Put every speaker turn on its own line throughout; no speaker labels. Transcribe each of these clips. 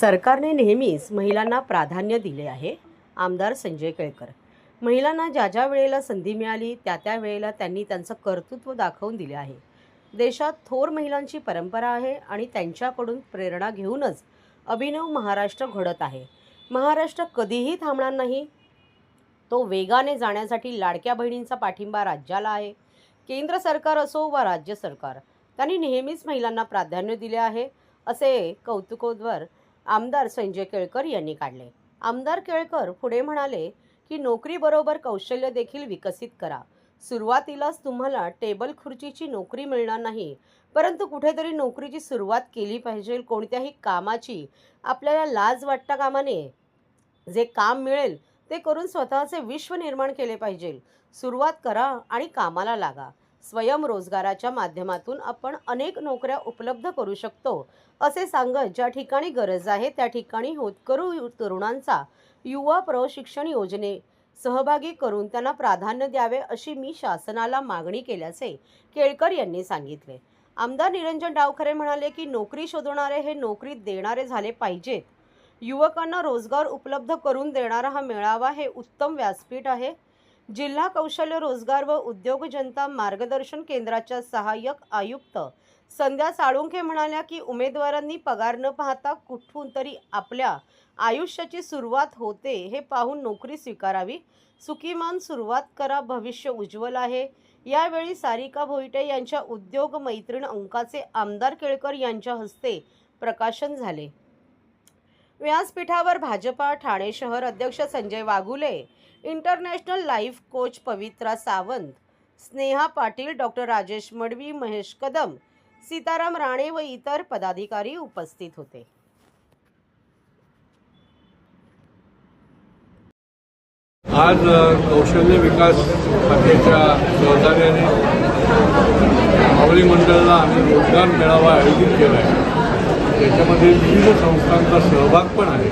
सरकारने नेहमीच महिलांना प्राधान्य दिले आहे आमदार संजय केळकर. महिलांना ज्या ज्या वेळेला संधी मिळाली त्या त्या वेळेला त्यांनी त्यांचं कर्तृत्व दाखवून दिले आहे. देशात थोर महिलांची परंपरा आहे आणि त्यांच्याकडून प्रेरणा घेऊनच अभिनव महाराष्ट्र घडत आहे. महाराष्ट्र कधीही थांबणार नाही. तो वेगाने जाण्यासाठी लाडक्या बहिणींचा पाठिंबा राज्याला आहे. केंद्र सरकार असो वा राज्य सरकार त्यांनी नेहमीच महिलांना प्राधान्य दिले आहे असे कौतुकोद्वर आमदार संजय केळकर यांनी काढले. आमदार केळकर पुढे म्हणाले की नोकरीबरोबर कौशल्य देखील विकसित करा. सुरुवातीलाच तुम्हाला टेबल खुर्चीची नोकरी मिळणार नाही परंतु कुठेतरी नोकरीची सुरुवात केली पाहिजे कोणत्याही कामाची. आपल्याला लाज वाटता कामा नये जे काम मिळेल ते करून स्वतःचे विश्व निर्माण केले पाहिजे. सुरुवात करा आणि कामाला लागा. स्वयंरोजगाराच्या माध्यमातून आपण अनेक नोकऱ्या उपलब्ध करू शकतो. असे सांगत ज्या ठिकाणी गरज आहे त्या ठिकाणी होतकरू तरुणांचा युवा प्रशिक्षण योजने सहभागी करून त्यांना प्राधान्य द्यावे अशी मी शासनाला मागणी केल्याचे केळकर यांनी सांगितले. आमदार निरंजन डावखरे म्हणाले की नोकरी शोधणारे हे नोकरी देणारे झाले पाहिजेत. युवकांना रोजगार उपलब्ध करून देणारा हा मेळावा हे उत्तम व्यासपीठ आहे. जिल्हा कौशल्य रोजगार व उद्योग जनता मार्गदर्शन केंद्राच्या सहाय्यक आयुक्त संध्या साळुंखे म्हणाल्या की उमेदवारांनी पगार न पाहता कुठून तरी आपल्या आयुष्याची सुरुवात होते हे पाहून नोकरी स्वीकारावी. सुकीमान सुरुवात करा भविष्य उज्ज्वल आहे. यावेळी सारिका भोईटे यांच्या उद्योग मैत्रीण अंकाचे आमदार केळकर यांच्या हस्ते प्रकाशन झाले. व्यासपीठावर भाजपा ठाणे शहर अध्यक्ष Sanjay Waghule international life coach Pavitra Sawant Sneha Patil doctor Rajesh Madvi Mahesh Kadam Sitaram Rane व इतर पदाधिकारी उपस्थित होते.
आज कौशल्य विकास खात्याच्या सहकार्याने मावळी मंडळाला आम्ही रोजगार मेळावा आयोजित केला आहे. त्याच्यामध्ये विविध संस्थांचा सहभाग पण आहे.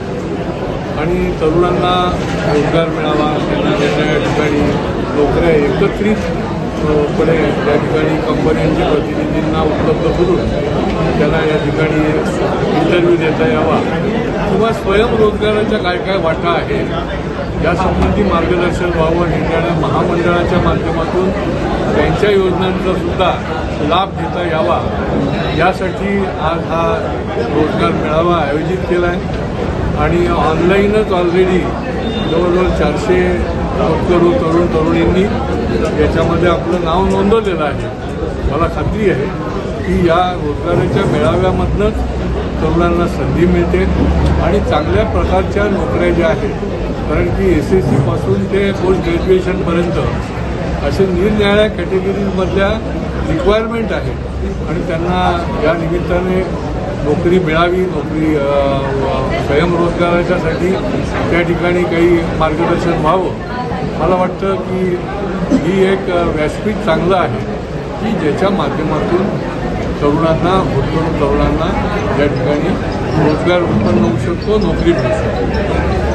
आणि तरुणांना रोजगार मिळावा त्यांना त्याच्या ठिकाणी नोकऱ्या एकत्रित अ, पणे त्या ठिकाणी कंपन्यांच्या प्रतिनिधींना उपलब्ध करून त्याला या ठिकाणी इंटरव्ह्यू देता यावा किंवा स्वयंरोजगाराच्या काय काय वाटा आहे यासंबंधी मार्गदर्शन व्हावं निर्णय महामंडळाच्या माध्यमातून त्यांच्या योजनांचा सुद्धा लाभ घेता यावा. यासाठी आज हा रोजगार मेळावा आयोजित केला आहे. आणि ऑनलाईनच ऑलरेडी जवळजवळ चारशे तरुण तरुण तरुणींनी याच्यामध्ये आपलं नाव नोंदवलेलं आहे. मला खात्री आहे की या रोजगाराच्या मेळाव्यामधनंच तरुणांना संधी मिळते आणि चांगल्या प्रकारच्या नोकऱ्या ज्या आहेत कारण की एस एस सीपासून ते पोस्ट ग्रॅज्युएशनपर्यंत असे निरनिराळ्या कॅटेगरीजमधल्या रिक्वायरमेंट आहेत. आणि त्यांना या निमित्ताने नोकरी मिळावी नोकरी स्वयंरोजगाराच्यासाठी त्या ठिकाणी काही मार्गदर्शन व्हावं. मला वाटतं की ही एक व्यासपीठ चांगलं आहे की ज्याच्या माध्यमातून तरुणांना भूतपूर्व तरुणांना या ठिकाणी रोजगार उत्पन्न होऊ शकतो नोकरी मिळू शकतो.